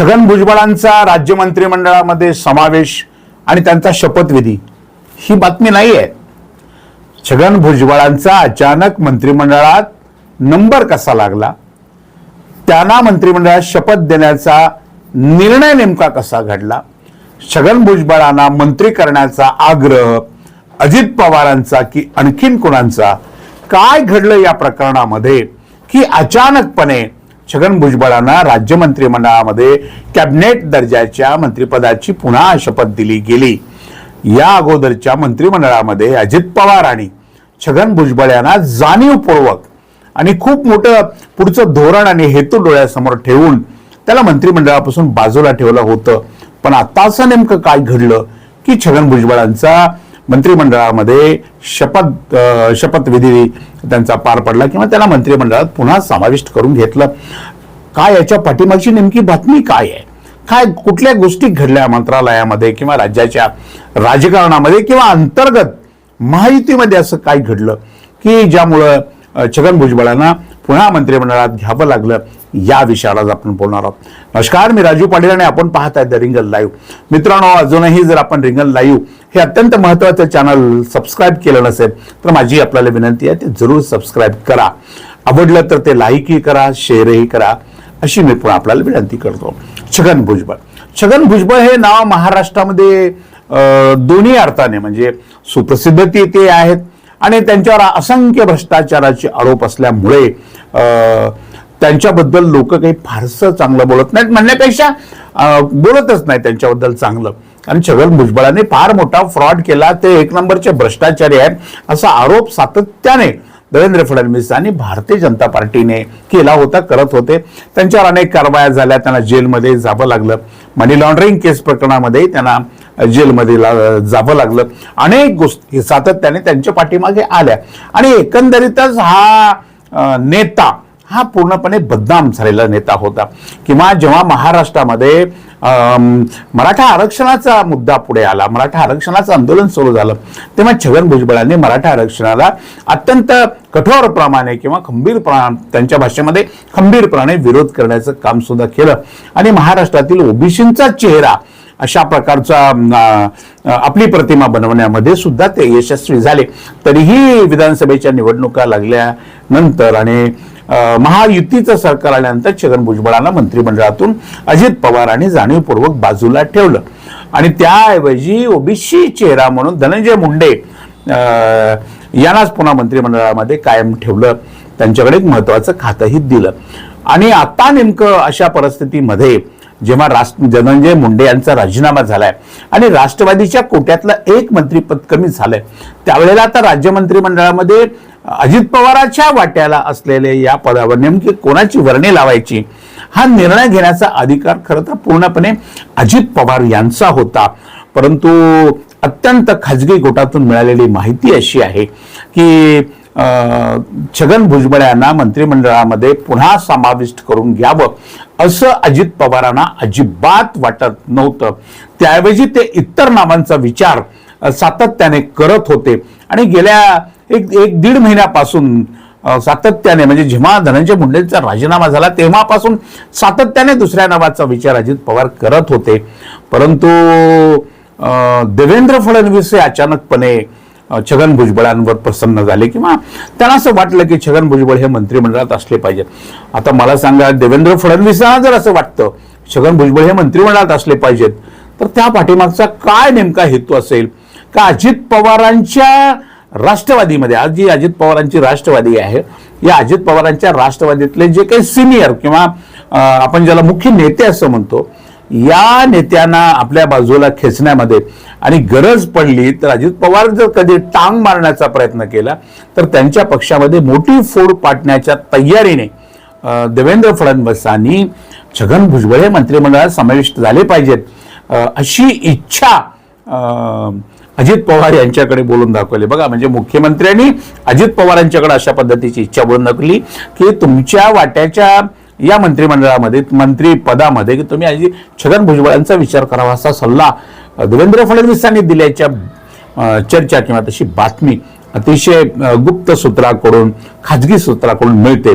छगन भुजबळांचा राज्य मंत्रिमंडळामध्ये समावेश आणि त्यांचा शपथविधी ही बातमी नाही आहे छगन भुजबळांचा अचानक मंत्रिमंडळात नंबर कसा लागला? त्यांना मंत्रिमंडळात शपथ देण्याचा निर्णय नेमका कसा घडला? छगन भुजबळांना मंत्री करण्याचा आग्रह अजित पवारांचा की आणखीन कोणाचा? काय घडलं या प्रकरणामध्ये की अचानकपणे छगन भुजबळांना राज्य मंत्रिमंडळामध्ये कॅबिनेट दर्जाच्या मंत्रिपदाची पुन्हा शपथ दिली गेली. या अगोदरच्या मंत्रिमंडळामध्ये अजित पवार आणि छगन भुजबळ यांना जाणीवपूर्वक आणि खूप मोठं पुढचं धोरण आणि हेतू डोळ्यासमोर ठेवून त्याला मंत्रिमंडळापासून बाजूला ठेवलं होतं. पण आता असं नेमकं काय घडलं की छगन भुजबळांचा मंत्रिमंडळामध्ये शपथ शपथविधी त्यांचा पार पडला किंवा त्याला मंत्रिमंडळात पुन्हा समाविष्ट करून घेतलं. काय याच्या पाठीमागची नेमकी बातमी काय आहे? काय कुठल्या गोष्टी घडल्या मंत्रालयामध्ये किंवा राज्याच्या राजकारणामध्ये किंवा अंतर्गत माहितीमध्ये असं काय घडलं? की ज्यामुळं छगन भुजबळांना पुन्हा मंत्रिमंडळात घ्यावं लागलं? या विषयाला आपण बोलणार आहोत. नमस्कार मी राजू पाटील आणि आपण पाहत आहे द रिंगल लाईव्ह. मित्रांनो अजूनही जर आपण रिंगल लाईव्ह हे अत्यंत महत्त्वाचं चॅनल सबस्क्राईब केलं नसेल तर माझी आपल्याला विनंती आहे ते जरूर सबस्क्राईब करा. आवडलं तर ते लाईकही करा शेअरही करा अशी मी पुन्हा आपल्याला विनंती करतो. छगन भुजबळ. छगन भुजबळ हे नाव महाराष्ट्रामध्ये दोन्ही अर्थाने म्हणजे सुप्रसिद्ध ते ते आहेत आणि त्यांच्यावर असंख्य भ्रष्टाचाराचे आरोप असल्यामुळे त्यांच्याबद्दल लोक काही फारसं चांगलं बोलत नाहीत म्हणण्यापेक्षा बोलतच नाही त्यांच्याबद्दल चांगलं. आणि छगन भुजबळाने फार मोठा फ्रॉड केला ते एक नंबरचे भ्रष्टाचारी आहेत असा आरोप सातत्याने देवेंद्र फडणवीस आणि भारतीय जनता पार्टीने केला होता करत होते. त्यांच्यावर अनेक कारवाया झाल्या त्यांना जेलमध्ये जावं लागलं. मनी लॉन्ड्रिंग केस प्रकरणामध्ये त्यांना जेलमध्ये ला- जावं लागलं. अनेक गोष्टी सातत्याने त्यांच्या पाठीमागे आल्या. आणि एकंदरीतच हा नेता हा पूर्णपणे बदनाम झालेला नेता होता. किंवा जेव्हा महाराष्ट्रामध्ये मराठा आरक्षणाचा मुद्दा पुढे आला मराठा आरक्षणाचं आंदोलन सुरू झालं तेव्हा छगन भुजबळांनी मराठा आरक्षणाला अत्यंत कठोरप्रमाणे किंवा खंबीरपणा त्यांच्या भाषेमध्ये खंबीरपणाने विरोध करण्याचं काम सुद्धा केलं. आणि महाराष्ट्रातील ओबीसींचा चेहरा अशा प्रकारचा आपली प्रतिमा बनवण्यामध्ये सुद्धा ते यशस्वी झाले. तरीही विधानसभेच्या निवडणुका लागल्यानंतर आणि महायुतीचं सरकार आल्यानंतर छगन भुजबळांना मंत्रिमंडळातून अजित पवारांनी जाणीवपूर्वक बाजूला ठेवलं. आणि त्याऐवजी ओबीसी चेहरा म्हणून धनंजय मुंडे यांनाच पुन्हा मंत्रिमंडळामध्ये कायम ठेवलं. त्यांच्याकडे एक महत्वाचं खातंही दिलं. आणि आता नेमकं अशा परिस्थितीमध्ये जेव्हा राष्ट्र धनंजय मुंडे यांचा राजीनामा झालाय आणि राष्ट्रवादीच्या कोट्यातलं एक मंत्रीपद कमी झालंय त्यावेळेला आता राज्य मंत्रिमंडळामध्ये अजित पवाराच्या वाट्याला असलेले या पदावर नेमकी कोणाची वर्णी लावायची हा निर्णय घेण्याचा अधिकार खरं तर पूर्णपणे अजित पवार यांचा होता. परंतु अत्यंत खाजगी गोटातून मिळालेली माहिती अशी आहे की छगन भुजबळ यांना मंत्रिमंडळामध्ये पुन्हा समाविष्ट करून घ्यावं असं अजित पवारांना अजिबात वाटत नव्हतं. त्याऐवजी ते इतर नावांचा विचार सातत्याने करत होते. आणि गेल्या एक एक दीड महिन्यापासून सातत्याने म्हणजे जेव्हा धनंजय मुंडेंचा राजीनामा झाला तेव्हापासून सातत्याने दुसऱ्या नावाचा विचार अजित पवार करत होते. परंतु देवेंद्र फडणवीस हे अचानकपणे छगन भुजबळांवर प्रसन्न झाले किंवा त्यांना असं वाटलं की छगन भुजबळ हे मंत्रिमंडळात असले पाहिजेत. आता मला सांगा देवेंद्र फडणवीसांना जर असं वाटतं छगन भुजबळ हे मंत्रिमंडळात असले पाहिजेत तर त्या पाठीमागचा काय नेमका हेतू असेल? का अजित पवारांच्या राष्ट्रवादीमध्ये आज जी अजित पवारांची राष्ट्रवादी आहे या अजित पवारांच्या राष्ट्रवादीतले जे काही सिनियर किंवा आपण ज्याला मुख्य नेते असं म्हणतो या नेत्यांना आपल्या बाजूला खेचण्यामध्ये आणि गरज पडली तर अजित पवार जर कधी टांग मारण्याचा प्रयत्न केला तर त्यांच्या पक्षामध्ये मोठी फोड पाडण्याच्या तयारीने देवेंद्र फडणवीसांनी छगन भुजबळ हे मंत्रिमंडळात समाविष्ट झाले पाहिजेत. अशी इच्छा अजित पवार यांच्याकडे बोलून दाखवली. बघा म्हणजे मुख्यमंत्र्यांनी अजित पवार यांच्याकडे अशा पद्धतीची इच्छा बोलून दाखवली की तुमच्या वाट्याच्या या मंत्रिमंडळामध्ये मंत्री पदामध्ये की तुम्ही आधी छगन भुजबळ यांचा विचार करावा असा सल्ला देवेंद्र फडणवीसांनी दिल्याच्या चर्चा किंवा तशी बातमी अतिशय गुप्त सूत्राकडून खाजगी सूत्राकडून मिळते.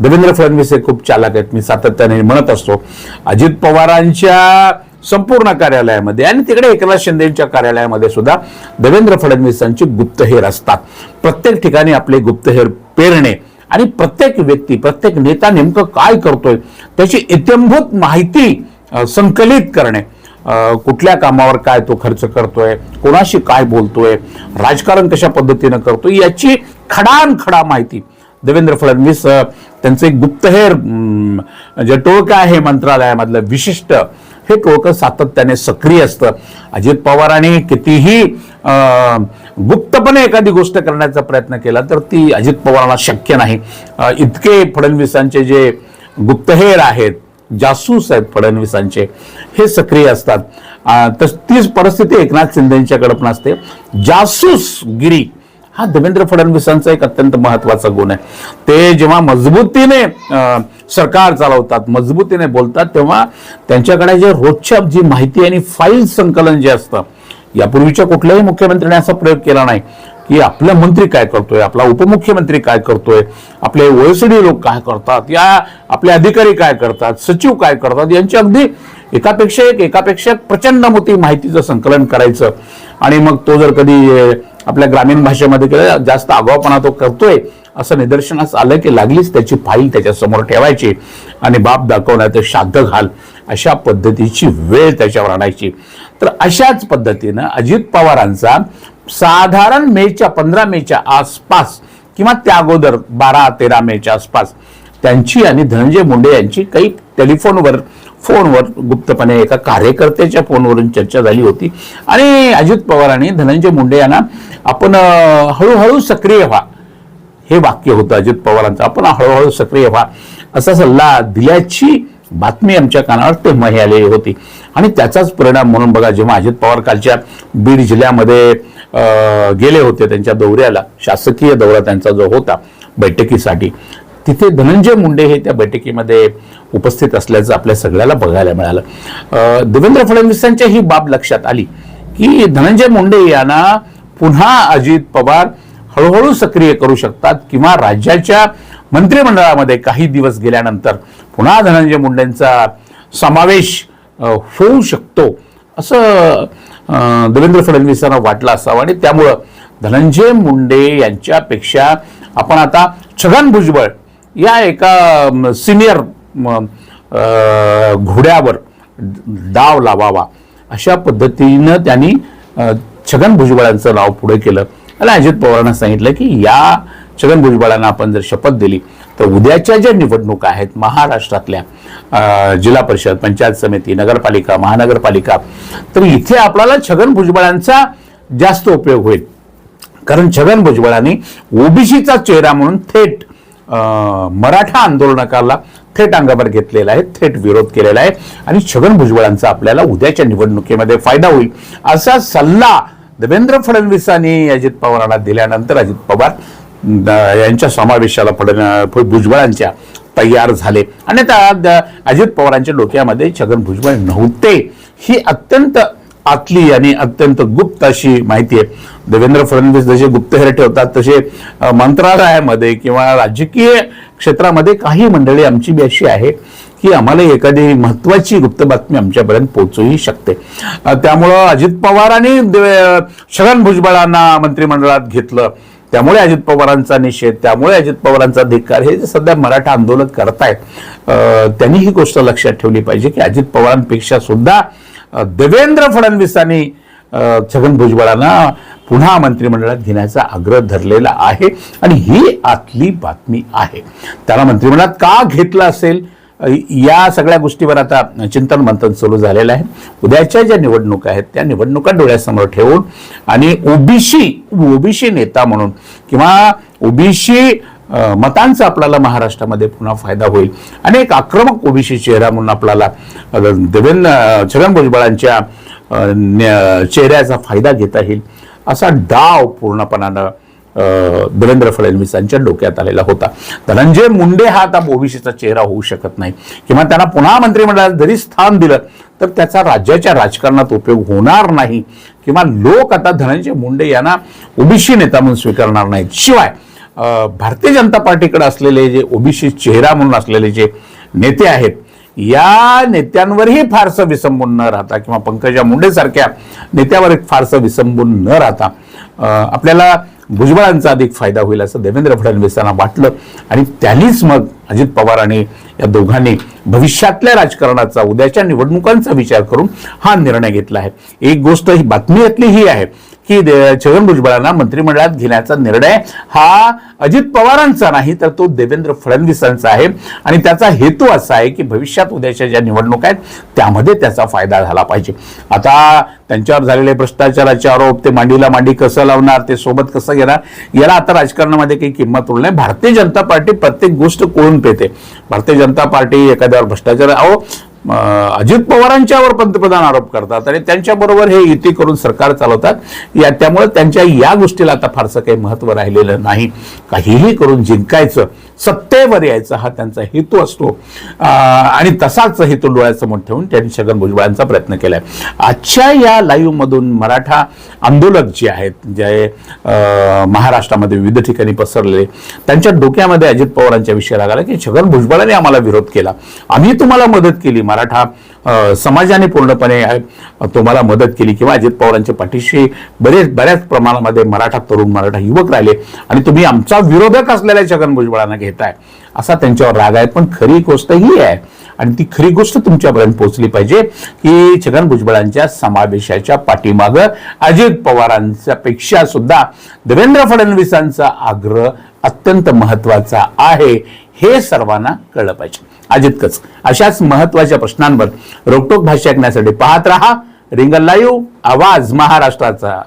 देवेंद्र फडणवीस हे खूप चालक आहेत मी सातत्याने म्हणत असतो. अजित पवारांच्या संपूर्ण कार्यालयामध्ये आणि तिकडे एकनाथ शिंदेच्या कार्यालयामध्ये सुद्धा देवेंद्र फडणवीसांची गुप्तहेर असतात. प्रत्येक ठिकाणी आपले गुप्तहेर पेरणे आणि प्रत्येक व्यक्ती प्रत्येक नेता नेमकं काय करतोय त्याची इत्यंभूत माहिती संकलित करणे. कुठल्या कामावर काय तो खर्च करतोय कोणाशी काय बोलतोय राजकारण कशा पद्धतीनं करतोय याची खडानखडा माहिती. देवेंद्र फडणवीस त्यांचं एक गुप्तहेर जे टोळकं आहे मंत्रालयामधलं विशिष्ट हे टोळकं सातत्याने सक्रिय असतं. अजित पवारांनी कितीही गुप्तपणे एखादी गोष्ट करण्याचा प्रयत्न केला तर ती अजित पवारांना शक्य नाही. इतके फडणवीसांचे जे गुप्तहेर आहेत जासूस आहेत फडणवीसांचे हे सक्रिय असतात. तर तस तीच परिस्थिती एकनाथ शिंदेंच्याकडे पण असते. जासूसगिरी हा देवेंद्र फडणवीसांचा एक अत्यंत महत्त्वाचा गुण आहे. ते जेव्हा मजबूतीने सरकार चालवतात मजबूतीने बोलतात तेव्हा त्यांच्याकडे जे रोजच्या जी माहिती आणि फाईल संकलन जे असतं यापूर्वीच्या कुठल्याही मुख्यमंत्र्यांनी असा प्रयोग केला नाही की आपला मंत्री काय करतोय आपला उपमुख्यमंत्री काय करतोय आपले ओएसडी लोक काय करतात या आपले अधिकारी काय करतात सचिव काय करतात यांची अगदी एकापेक्षा एक एकापेक्षा एक प्रचंड मोठी माहितीचं संकलन करायचं. आणि मग तो जर कधी आपल्या ग्रामीण भाषेमध्ये केलं जास्त आगावपणा तो करतोय असं निदर्शनास आलं की लागलीच त्याची फाईल त्याच्यासमोर ठेवायची आणि बाप दाखवण्यात श्राद्ध घाल अशा पद्धतीची वेळ त्याच्यावर आणायची. तर अशाच पद्धतीनं अजित पवारांचा साधारण मेच्या पंधरा मेच्या आसपास किंवा त्या अगोदर बारा तेरा मेच्या आसपास त्यांची आणि धनंजय मुंडे यांची काही टेलिफोनवर फोनवर गुप्तपणे एका कार्यकर्त्याच्या फोनवरून चर्चा झाली होती. आणि अजित पवारांनी धनंजय मुंडे यांना आपण हळूहळू सक्रिय व्हा. हे वाक्य होतं अजित पवारांचं. आपण हळूहळू सक्रिय व्हा. असा सल्ला दिल्याची बातमी आमच्या कानावर तेव्हाही आलेली होती. आणि त्याचाच परिणाम म्हणून बघा जेव्हा अजित पवार कालच्या बीड जिल्ह्यामध्ये गेले होते त्यांच्या दौऱ्याला शासकीय दौरा त्यांचा जो होता बैठकीसाठी तिथे धनंजय मुंडे हे त्या बैठकीमध्ये उपस्थित असल्याचं आपल्या सगळ्याला बघायला मिळालं. देवेंद्र फडणवीसांच्या ही बाब लक्षात आली की धनंजय मुंडे यांना पुन्हा अजित पवार हळूहळू सक्रिय करू शकतात किंवा राज्याच्या मंत्रिमंडळामध्ये काही दिवस गेल्यानंतर पुन्हा धनंजय मुंडेंचा समावेश होऊ शकतो. असं देवेंद्र फडणवीसांना वाटलं असावं आणि त्यामुळं धनंजय मुंडे यांच्यापेक्षा आपण आता छगन भुजबळ या एका सिनियर घोड्यावर डाव लावावा. अशा पद्धतीनं त्यांनी छगन भुजबळांचं नाव पुढे केलं. आणि अजित पवारांना सांगितलं की या छगन भुजबळांना आपण जर शपथ दिली तर उद्याच्या ज्या निवडणुका आहेत महाराष्ट्रातल्या जिल्हा परिषद पंचायत समिती नगरपालिका महानगरपालिका तर इथे आपल्याला छगन भुजबळांचा जास्त उपयोग होईल. कारण छगन भुजबळांनी ओबीसीचा चेहरा म्हणून थेट मराठा आंदोलनकाला थेट अंगावर घेतलेला आहे थेट विरोध केलेला आहे. आणि छगन भुजबळांचा आपल्याला उद्याच्या निवडणुकीमध्ये फायदा होईल असा सल्ला देवेंद्र फडणवीसांनी अजित पवारांना दिल्यानंतर अजित पवार यांच्या समावेशाला फडण भुजबळांच्या तयार झाले. आणि त्या द- अजित पवारांच्या डोक्यामध्ये छगन भुजबळ नव्हते. ही अत्यंत आतली आणि अत्यंत गुप्त अशी माहिती आहे. देवेंद्र फडणवीस जसे गुप्तहेर ठेवतात तसे मंत्रालयामध्ये किंवा राजकीय क्षेत्रामध्ये काही मंडळी आमची बी अशी आहे की आम्हाला एखादी महत्वाची गुप्त बातमी आमच्यापर्यंत पोहोचूही शकते. त्यामुळं अजित पवारांनी आणि छगन भुजबळांना मंत्रिमंडळात घेतलं. त्यामुळे अजित पवारांचा निषेध त्यामुळे अजित पवारांचा धिक्कार हे जे सध्या मराठा आंदोलन करतायत त्यांनी ही गोष्ट लक्षात ठेवली पाहिजे की अजित पवारांपेक्षा सुद्धा देवेंद्र फडणवीसांनी छगन भुजबळांना पुन्हा मंत्रिमंडळात घेण्याचा आग्रह धरलेला आहे आणि ही आतली बातमी आहे. त्याला मंत्रिमंडळात का घेतलं असेल? या सगळ्या गोष्टीवर आता चिंतन मंथन सुरू झालेलं आहे. उद्याच्या ज्या निवडणुका आहेत त्या निवडणुका डोळ्यासमोर ठेवून आणि ओबीसी ओबीसी नेता म्हणून किंवा ओबीसी मतांचा आपल्याला महाराष्ट्रामध्ये पुन्हा फायदा होईल. आणि एक आक्रमक ओबीसी चेहरा म्हणून आपल्याला देवेंद्र छगन भुजबळांच्या चेहऱ्याचा फायदा घेता येईल असा डाव पूर्णपणानं देवेंद्र फडणवीसांच्या डोक्यात आलेला होता. धनंजय मुंडे हा आता ओबीसीचा चेहरा होऊ शकत नाही. किंवा त्यांना पुन्हा मंत्रिमंडळात जरी स्थान दिलं तर त्याचा राज्याच्या राजकारणात उपयोग होणार नाही. किंवा लोक आता धनंजय मुंडे यांना ओबीसी नेता म्हणून स्वीकारणार नाहीत. शिवाय भारतीय जनता पार्टीकडे असलेले जे ओबीसी चेहरा म्हणून असलेले जे नेते आहेत या नेत्यांवरही फारसं विसंबून न राहता किंवा पंकजा मुंडेसारख्या नेत्यावर एक फारसं विसंबून न राहता आपल्याला भुजबळांचा अधिक फायदा होईल असं देवेंद्र फडणवीसांना वाटलं आणि त्यांनीच मग अजित पवार आणि या दोघांनी भविष्यातल्या राजकारणाचा उद्याच्या निवडणुकांचा विचार करून हा निर्णय घेतला आहे. एक गोष्ट ही बातमीतली ही आहे की छगन भुजबळांना मंत्रिमंडळात घेण्याचा निर्णय हा अजित पवारांचा नाही तर तो देवेंद्र फडणवीसांचा आहे. आणि त्याचा हेतू असा आहे की भविष्यात उद्याच्या ज्या निवडणुका आहेत त्यामध्ये त्याचा फायदा झाला पाहिजे. आता त्यांच्यावर झालेले भ्रष्टाचाराचे आरोप ते मांडीला मांडी कसं लावणार ते सोबत कसं घेणार याला आता राजकारणामध्ये काही किंमत उरली नाही. भारतीय जनता पार्टी प्रत्येक गोष्ट कोण कोळून पेते. भारतीय जनता पार्टी एखाद्यावर भ्रष्टाचार अहो अजित पवारांच्यावर पंतप्रधान आरोप करतात आणि त्यांच्याबरोबर हे युती करून सरकार चालवतात. या त्यामुळे त्यांच्या या गोष्टीला आता फारसं काही महत्त्व राहिलेलं नाही. काहीही करून जिंकायचं सत्तेवर यायचा हा त्यांचा हेतू असतो. आणि तसाच हेतू डोळ्यासमोर ठेवून त्यांनी छगन भुजबळांचा प्रयत्न केलाय. आजच्या या लाईव्हमधून मराठा आंदोलक जे आहेत जे महाराष्ट्रामध्ये विविध ठिकाणी पसरले त्यांच्या डोक्यामध्ये अजित पवारांच्या विषय लागला की छगन भुजबळांनी आम्हाला विरोध केला. आम्ही तुम्हाला मदत केली मराठा समाजाने पूर्णपणे तुम्हाला मदत केली किंवा अजित पवारांच्या पाठीशी बरेच बऱ्याच प्रमाणामध्ये मराठा तरुण मराठा युवक राहिले आणि तुम्ही आमचा विरोधक असलेल्या छगन भुजबळांना घेताय. असा त्यांच्यावर राग आहे पण खरी गोष्ट ही आहे आणि ती खरी गोष्ट तुमच्यापर्यंत पोहोचली पाहिजे की छगन भुजबळांच्या समावेशाच्या पाठीमागं अजित पवारांच्या पेक्षा सुद्धा देवेंद्र फडणवीसांचा आग्रह अत्यंत महत्त्वाचा आहे. हे सर्वांना कळलं पाहिजे. अजितकच अशाच महत्त्वाच्या प्रश्नांवर रोकटोक भाष्य ऐकण्यासाठी पाहत रहा. रिंगल लाईव्ह आवाज महाराष्ट्राचा.